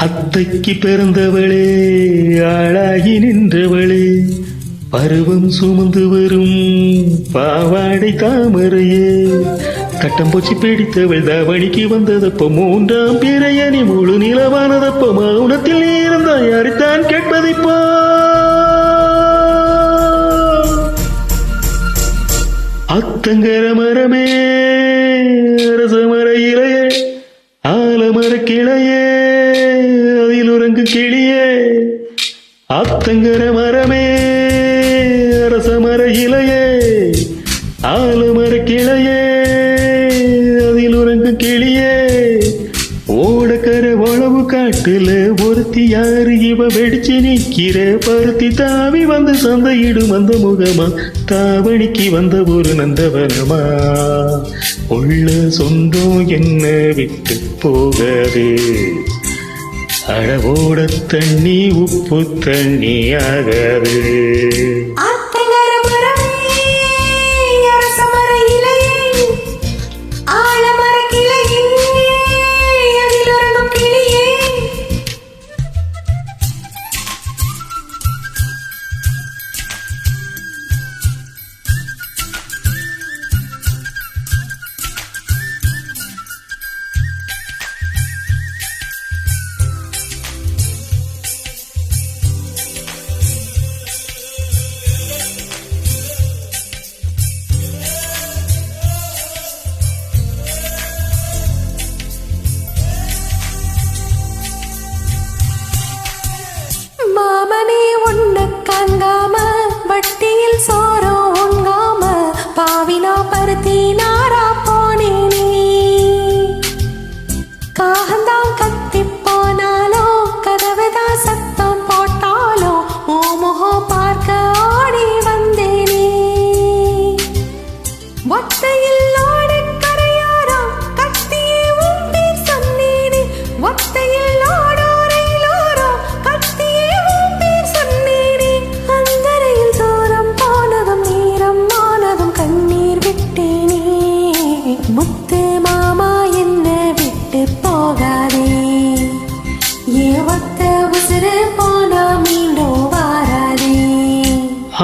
அத்தைக்கு பிறந்தவளே ஆளாகி நின்றவளே. பருவம் சுமந்து வரும் பாவாடை தாமரையே. தட்டம்பூச்சி பிடித்தவள் தாவணிக்கு வந்ததப்ப மூன்றாம் பிறையணி முழு நிலவானதப்ப மௌனத்தில் நீ இருந்தாய் யாரைத்தான் கேட்பதிப்போ அத்தங்கர மரமே அரசமர இலையே ஆலமர கிளையே அதில் உறங்கு கிளியே ஆத்தங்கர மரமே அரச மர இலையே ஆலமர கிளையே அதில் உறங்கு கிளியே. ஓடக்கர உழவு காட்டுல ஒருத்தி யாரு? இவ வெடிச்சு நிக்கிற பருத்தி தாவி வந்து சந்தையிடும் அந்த முகமா? தாவணிக்கு வந்த ஒரு நந்தவனமா? உள்ள சொந்தம் என்ன விட்டு போகாது. அழவோட தண்ணி உப்பு தண்ணி ஒண்ணு கங்காம வட்டியில் சோறும் உண்ணாம பாவினா பருத்தி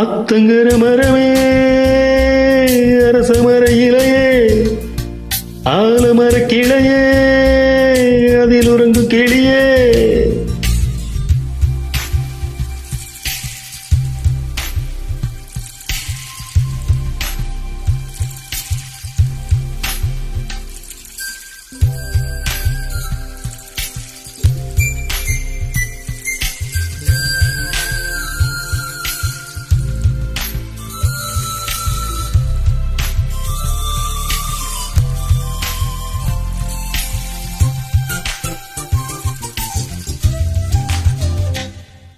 அத்தங்கர மரமே அரசமர இலையே ஆலமர கிளையே அதில் உறங்கு கிளியே.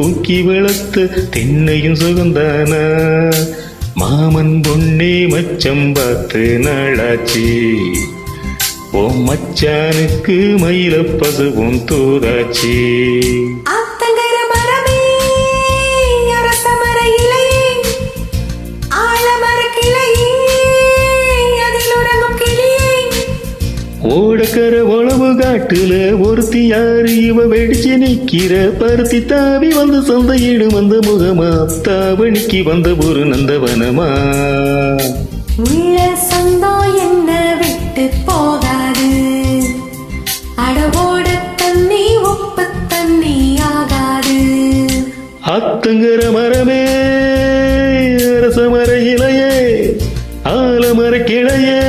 தூக்கி வளர்த்த தென்னையும் சுகந்தானா. மாமன் பொன்னே மச்சம் பார்த்து நாளாச்சு. ஓ மச்சானுக்கு மயில பசுவும் கிளியே. ஓடக்கர காட்டுல ஒருத்தி யாரு? இவ வெடிச்சு நிக்கிற பருத்தி தாவி வந்து சந்தையிடும் அந்த முகமா தாவணிக்கு வந்த ஒரு நந்தவனமா? உள்ள சந்தோ என்ன விட்டு போகாது. அடவோட தண்ணி உப்பு தண்ணி ஆகாது. அத்தங்கிற மரமே அரசமர இலையே ஆலமர கிளையே